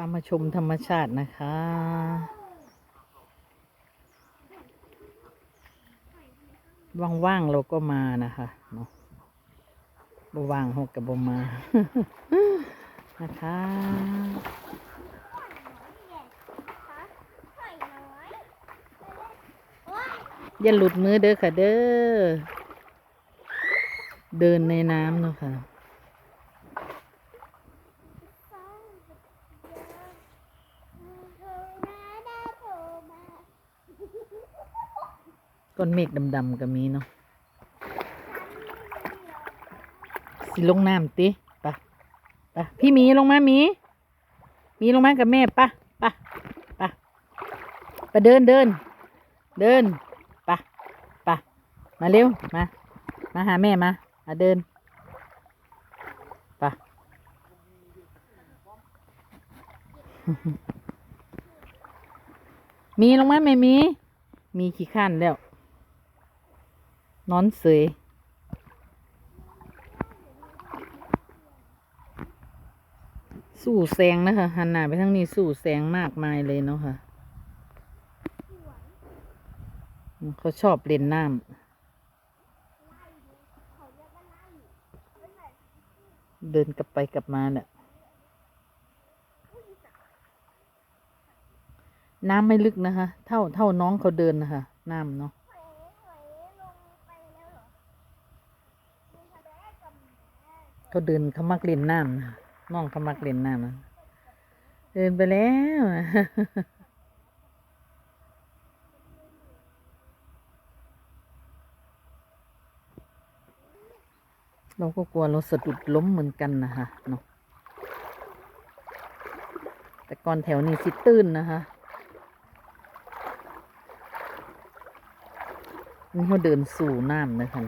ามาชมธรรมชาตินะคะ ว่างๆเราก็มานะคะเนาะบว่างหกกับบมา นะคะอย่าหลุดมือเด้อค่ะเด้อ เดินในน้ำเนาะค่ะ ก้อนเมฆดำๆก็มีเนาะสิลงน้ำติปะปะพี่หมีลงมาหมีมีลงมากับแม่ปะปะปะปะเดินเดิน เดินปะปะมาเร็วมามาหาแม่มามาเดินปะมีลงมาแม่มี มีขี้ข้านแล้ว นอนเสยสู่แสงนะคะหันหน้าไปทางนี้สู่แสงมากมายเลยเนาะค่ะเขาชอบเล่นน้ำเดินกลับไปกลับมาเนี่ยน้ำไม่ลึกนะคะ เท่าเท่าน้องเขาเดินนะคะ น้ำเนาะ เขาเดินเขามักเล่นน้ำนะน้องเขามักเล่นน้ำนะเดินไปแล้วเราก็กลัวเราสะดุดล้มเหมือนกันนะคะเนาะแต่ก่อนแถวนี้สิตื้นนะคะนี่เขาเดินสู่น้ำนะคะ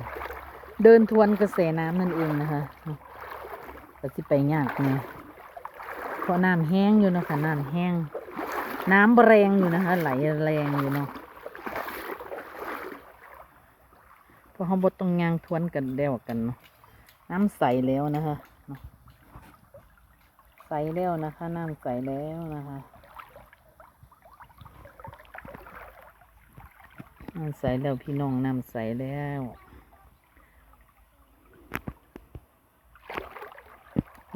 เดินทวนกระแสน้ำนั่นเองนะคะเนาะ ก็สิไปยากเนี่ยเพราะน้ำแห้งอยู่นะคะน้ำแห้ง น้ำแรงอยู่นะคะไหลแรงอยู่เนาะเพราะเขาบดตรงยางทวนกันเดียวกันเนาะน้ำใสแล้วนะคะใสแล้วนะคะน้ำใสแล้วนะคะน้ำใสแล้วพี่น้องน้ำใสแล้ว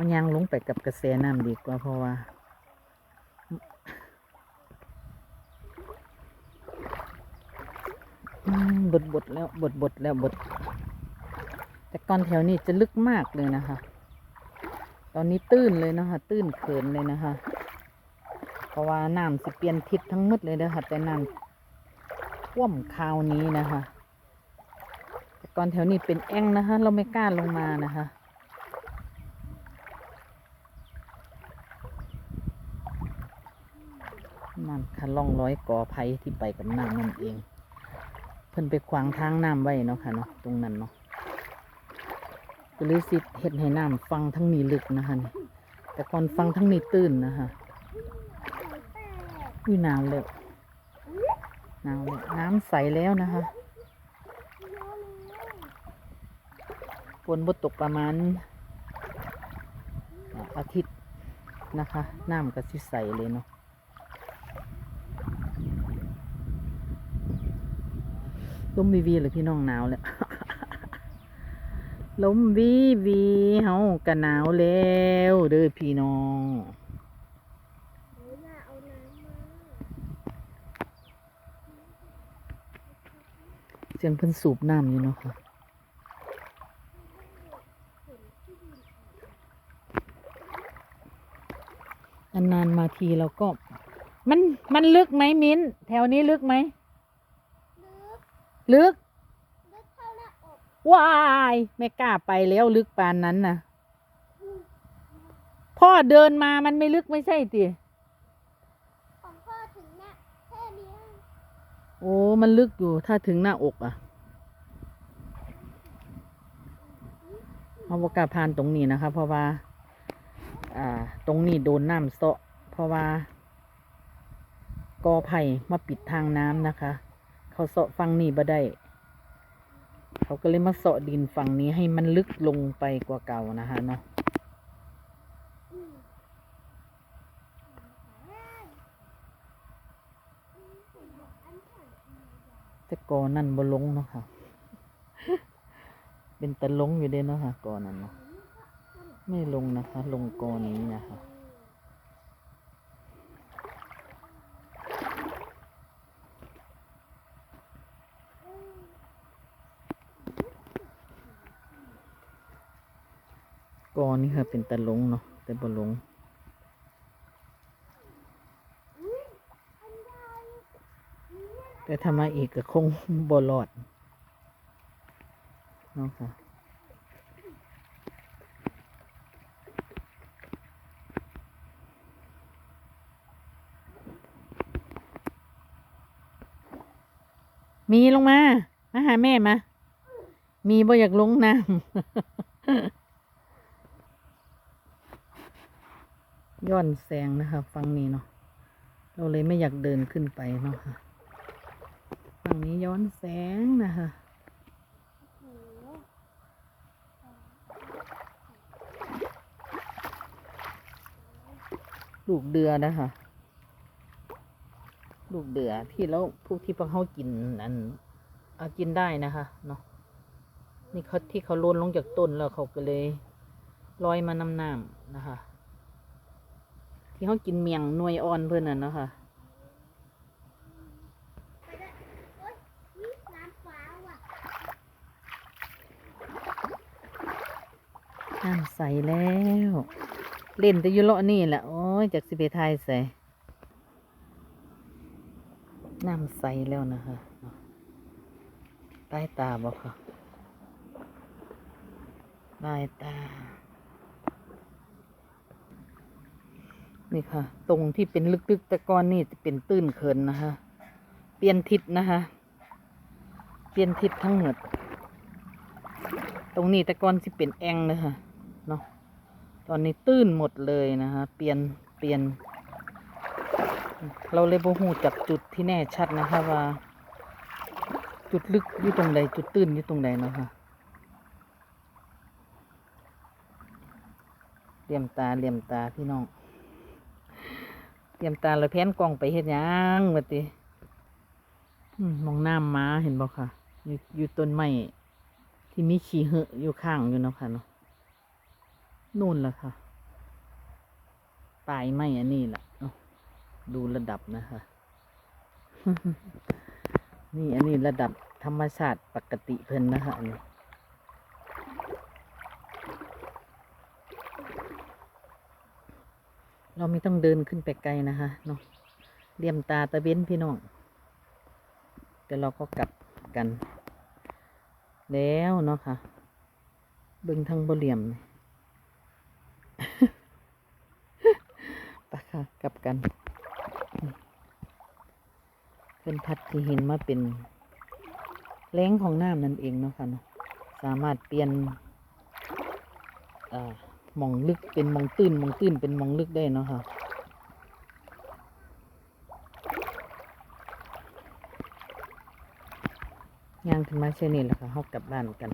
เอายางลงไปกับกระแสน้ำดีกว่าเพราะว่าบดบดแล้วบดบดแล้วบด แต่ก่อนแถวนี้จะลึกมากเลยนะคะ ตอนนี้ตื้นเลยนะคะ ตื้นเขินเลยนะคะ เพราะว่าน้ำสิเปลี่ยนทิศทั้งหมดเลยนะคะแต่น้ำท่วมคราวนี้นะคะ แต่ก่อนแถวนี้เป็นแอ่งนะคะ เราไม่กล้าลงมานะคะนั่น ค่ะล่องร้อยกอไผ่ที่ไปกับน้ำนั่นเอง เพิ่นไปขวางทางน้ำไว้เนาะค่ะเนาะตรงนั้นเนาะก็เลยสิเห็ดให้น้ำฟังทั้งนี้ลึกนะคะนี่แต่ก่อนฟังทั้งนี้ตื้นนะคะอุ้ยหนาวแล้วหนาวแล้วน้ำใสแล้วนะคะฝนบตกประมาณอาอาทิตย์นะคะ น้ำก็สิใสเลยเนาะ ลมวีวีเลยพี่น้องหนาวแล้วลมวีวีเฮากันหนาวแล้วเด้อพี่น้องเสียงเพิ่นสูบน้ำอยู่เนาะค่ะนานๆมาทีเราก็ มันมันลึกไหมมิ้น แถวนี้ลึกไหม ลึกว้ายไม่กล้าไปแล้วลึกปานนั้นน่ะ พ่อเดินมามันไม่ลึกไม่ใช่ติของพ่อถึงเนี่ยแค่เนี้ยโอ้มันลึกอยู่ถ้าถึงหน้าอกอะเอาวกล้าผ่านตรงนี้นะคะ เพราะว่า อ่า ตรงนี้โดนน้ำเซาะเพราะว่ากอไผ่มาปิดทางน้ำนะคะ เขาเสาะฝั่งนี้บ่ได้ เขาก็เลยมาเสาะดินฝั่งนี้ให้มันลึกลงไปกว่าเก่านะฮะเนาะแต่กอนนั่นบ่ลงเนาะค่ะ เป็นตะลงอยู่เด้เนาะค่ะกอนั่นเนาะ ไม่ลงนะคะ ลงกอนนี้นะคะ กอนี่ค่ะเป็นตะลงเนาะแต่บ่ลงแต่ถ้ามาอีกก็คงบ่รอดเนาะค่ะมีลงมา มาหาแม่มา มีบ่อยากลงน้ำ ย้อนแสงนะคะฟังนี้เนาะเราเลยไม่อยากเดินขึ้นไปเนาะค่ะฝั่งนี้ย้อนแสงนะคะลูกเดือนะคะลูกเดือที่แล้วพวกที่พวกเขากินอันเอากินได้นะคะเนาะนี่เขาที่เขาล้นลงจากต้นแล้วเขาก็เลยลอยมานำน้ำนะคะ ที่เขากินเมียงนวยอ่อนเพื่อนน่ะเนาะคะน้ำฟ้าว่ะน้ำใสแล้ว เล่นแต่ยุเลนี่แหละ โอ้ย จากสิเปไทยใส่น้ำใสแล้วนะคะเนาะใต้ตาบ่ค่ะใต้ตา นี่ค่ะ ตรงที่เป็นลึกๆ แต่ก้อนนี่จะเป็นตื้นเขินนะคะ เปลี่ยนทิศนะคะ เปลี่ยนทิศทั้งหมด ตรงนี้แต่ก่อนสิเป็นแองเลยค่ะเนาะ ตอนนี้ตื้นหมดเลยนะคะ เปลี่ยน เปลี่ยน เราเลยโบ่ฮู้จักจุดที่แน่ชัดนะคะว่า จุดลึกอยู่ตรงใดจุดตื้นอยู่ตรงใดเนะคะเหลี่ยมตาเหลี่ยมตาพี่น้อง ยมตาล้วแพนกล้องไปเฮ็ดยังวะติอืมมองน้ำม้าเห็นบ่ค่ะ อยู่อยู่ต้นไม้ที่มีขี้เหอะอยู่ข้างอยู่เนาะค่ะเนาะนู่นแหละค่ะปลายไม้อันนี้แหละเนาะดูระดับนะคะ นี่อันนี้ระดับธรรมชาติปกติเพิ่นนะคะอันนี้ เราไม่ต้องเดินขึ้นไปไกลนะคะเนาะเลี่ยมตาตะเว้นพี่น้องเดี๋ยวเราก็กลับกัน แล้วเนาะค่ะ เบิ่งทางบเหลี่ยมปะค่ะกลับกันเพิ่นพัดที่เห็นมาเป็นแรงของน้ำนั่นเองเนาะค่ะเนาะสามารถเปลี่ยนอ่า มองลึกเป็นมองตื้นมองตื้นเป็นมองลึกได้เนาะค่ะย่างขึ้นมาเช่นนี้แหละค่ะเขากลับบ้านกัน